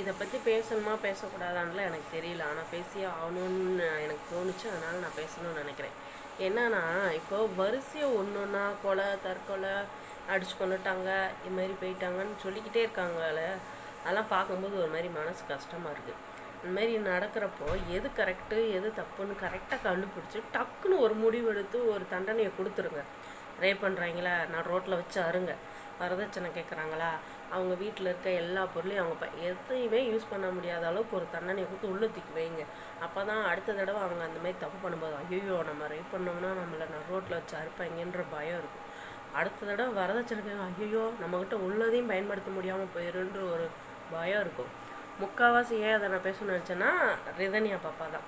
இதை பற்றி பேசணுமா பேசக்கூடாதான்லாம் எனக்கு தெரியல. ஆனால் பேசியே ஆகணும்னு எனக்கு தோணுச்சு. அதனால் நான் பேசணும்னு நினைக்கிறேன். என்னன்னா இப்போ வரிசையாக ஒன்று ஒன்றா கொலை தற்கொலை அடிச்சு கொண்டுட்டாங்க இது மாதிரி போயிட்டாங்கன்னு சொல்லிக்கிட்டே இருக்காங்கள அதெல்லாம் பார்க்கும்போது ஒரு மாதிரி மனசு கஷ்டமாக இருக்குது இந்த மாதிரி நடக்கிறப்போ எது கரெக்டு எது தப்புன்னு கரெக்டாக கண்டுபிடிச்சி டக்குன்னு ஒரு முடிவெடுத்து ஒரு தண்டனையை கொடுத்துருங்க. ரேப் பண்ணுறாங்களா நான் ரோட்டில் வச்சு அருங்க. வரதட்சணை கேட்குறாங்களா அவங்க வீட்டில் இருக்க எல்லா பொருளையும் அவங்க ப எதையுமே யூஸ் பண்ண முடியாத அளவுக்கு ஒரு தண்டனையை கொடுத்து உள்ளே தூக்கி வைங்க. அப்போ தான் அடுத்த தடவை அவங்க அந்த மாதிரி தப்பு பண்ணும்போது ஐயோ நம்ம ரேப் பண்ணோம்னா நம்மளை நான் ரோட்டில் வச்சு அறுப்பாங்கன்ற பயம் இருக்கும். அடுத்த தடவை வரதட்சணை ஐயோ நம்மக்கிட்ட உள்ளதையும் பயன்படுத்த முடியாமல் போயிருன்ற ஒரு பயம் இருக்கும். முக்கால்வாசி ஏன் அதை நான் பேசணும்னு நினச்சேன்னா ரிதனியா பாப்பா தான்.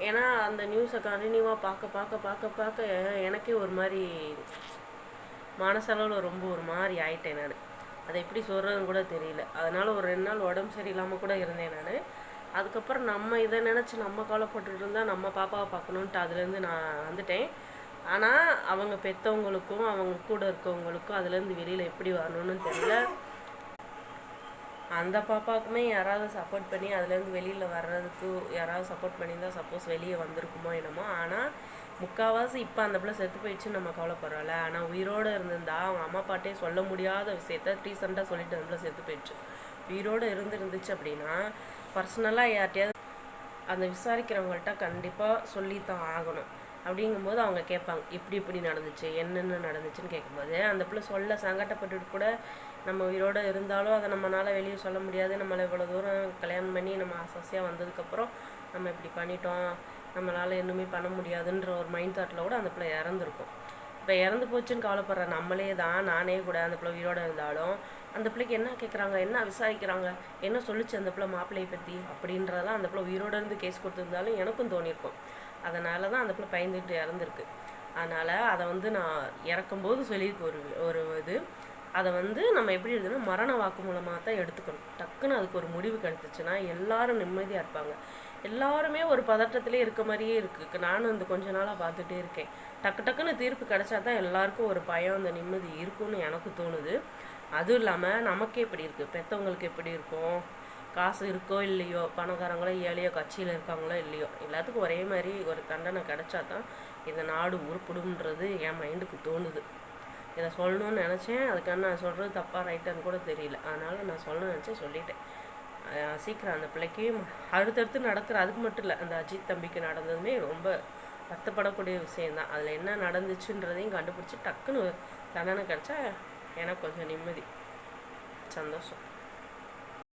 ஏன்னா அந்த நியூஸை கண்டினியூவாக பார்க்க பார்க்க பார்க்க பார்க்க எனக்கே ஒரு மாதிரி மனசளவில் ரொம்ப ஒரு மாதிரி ஆயிட்டேன் நான். அதை எப்படி சொல்கிறதுன்னு கூட தெரியல. அதனால் ஒரு ரெண்டு நாள் உடம்பு சரியில்லாமல் கூட இருந்தேன் நான். அதுக்கப்புறம் நம்ம இதை நினச்சி நம்ம கவலைப்பட்டுட்டு இருந்தால் நம்ம பாப்பாவை பார்க்கணுன்ட்டு அதுலேருந்து நான் வந்துட்டேன். ஆனால் அவங்க பெற்றவங்களுக்கும் அவங்க கூட இருக்கவங்களுக்கும் அதுலேருந்து வெளியில் எப்படி வரணும்னு தெரியல. அந்த பாப்பாவுக்குமே யாராவது சப்போர்ட் பண்ணி அதுலேருந்து வெளியில் வர்றதுக்கு யாராவது சப்போர்ட் பண்ணியிருந்தால் சப்போஸ் வெளியே வந்திருக்குமோ என்னமோ. ஆனால் முக்கால்வாசி இப்போ அந்த பிள்ளை செத்து போயிடுச்சுன்னு நம்ம கவலைப்படுறோம்ல. ஆனால் உயிரோடு இருந்திருந்தா அவங்க அம்மா பாட்டே சொல்ல முடியாத விஷயத்த ரீசெண்டாக சொல்லிட்டு அந்த பிள்ளை செத்து போயிடுச்சு. உயிரோடு இருந்துருந்துச்சு அப்படின்னா பர்சனலாக யார்ட்டையாவது அந்த விசாரிக்கிறவங்கள்ட்ட கண்டிப்பாக சொல்லித்தான் ஆகணும். அப்படிங்கும்போது அவங்க கேட்பாங்க இப்படி இப்படி நடந்துச்சு என்னென்ன நடந்துச்சுன்னு கேட்கும்போது அந்த பிள்ளை சொல்ல சங்கடப்பட்டுட்டு கூட நம்ம உயிரோடு இருந்தாலும் அதை நம்மளால் வெளியே சொல்ல முடியாது. நம்மளை இவ்வளோ தூரம் கல்யாணம் பண்ணி நம்ம ஆசாசியாக வந்ததுக்கப்புறம் நம்ம இப்படி பண்ணிட்டோம். நம்மளால் இன்னுமே பண்ண முடியாதுன்ற ஒரு மைண்ட் தாட்டில் கூட அந்த பிள்ளை இறந்துருக்கும். இப்போ இறந்து போச்சுன்னு கவலைப்படுற நம்மளே தான் நானே கூட அந்த பிள்ளை உயிரோடு இருந்தாலும் அந்த பிள்ளைக்கு என்ன கேட்குறாங்க என்ன விசாரிக்கிறாங்க என்ன சொல்லிச்சு அந்த பிள்ளை மாப்பிள்ளையை பற்றி அப்படின்றதெல்லாம் அந்த பிள்ளை உயிரோடு இருந்து கேஸ் கொடுத்துருந்தாலும் எனக்கும் தோணியிருக்கும் அதனால தான் அந்த பிள்ளை பயந்துட்டு இறந்துருக்கு. அதனால் அதை வந்து நான் இறக்கும்போது சொல்லியிருக்கு ஒரு ஒரு இது. அதை வந்து நம்ம எப்படி எழுதணும் மரண வாக்கு மூலமாக தான் எடுத்துக்கணும். டக்குன்னு அதுக்கு ஒரு முடிவு கிடைச்சிச்சுன்னா எல்லாரும் நிம்மதியாக இருப்பாங்க. எல்லாருமே ஒரு பதட்டத்திலே இருக்க மாதிரியே இருக்குது நானும் இந்த கொஞ்ச நாளாக பார்த்துட்டே இருக்கேன். டக்கு டக்குன்னு தீர்ப்பு கிடைச்சா தான் எல்லாருக்கும் ஒரு பயம் அந்த நிம்மதி இருக்கும்னு எனக்கு தோணுது. அதுவும் இல்லாமல் நமக்கே எப்படி இருக்குது பெற்றவங்களுக்கு எப்படி இருக்கும்? காசு இருக்கோ இல்லையோ பணக்காரங்களோ ஏழையோ கட்சியில் இருக்காங்களோ இல்லையோ எல்லாத்துக்கும் ஒரே மாதிரி ஒரு தண்டனை கிடைச்சா தான் இந்த நாடு உருப்படும்ன்றது என் மைண்டுக்கு தோணுது. இதை சொல்லணும்னு நினச்சேன். அதுக்கான நான் சொல்கிறது தப்பாக ரைட்டான்னு கூட தெரியல. அதனால் நான் சொல்லணும்னு நினச்சேன் சொல்லிட்டேன். சீக்கிரம் அந்த பிள்ளைக்கு அடுத்தடுத்து நடக்கிற அதுக்கு மட்டும் இல்லை அந்த அஜித் தம்பிக்கு நடந்ததுமே ரொம்ப வருத்தப்படக்கூடிய விஷயந்தான் அதில் என்ன நடந்துச்சுன்றதையும் கண்டுபிடிச்சி டக்குன்னு தண்டனை கிடச்சா எனக்கு கொஞ்சம் நிம்மதி சந்தோஷம்.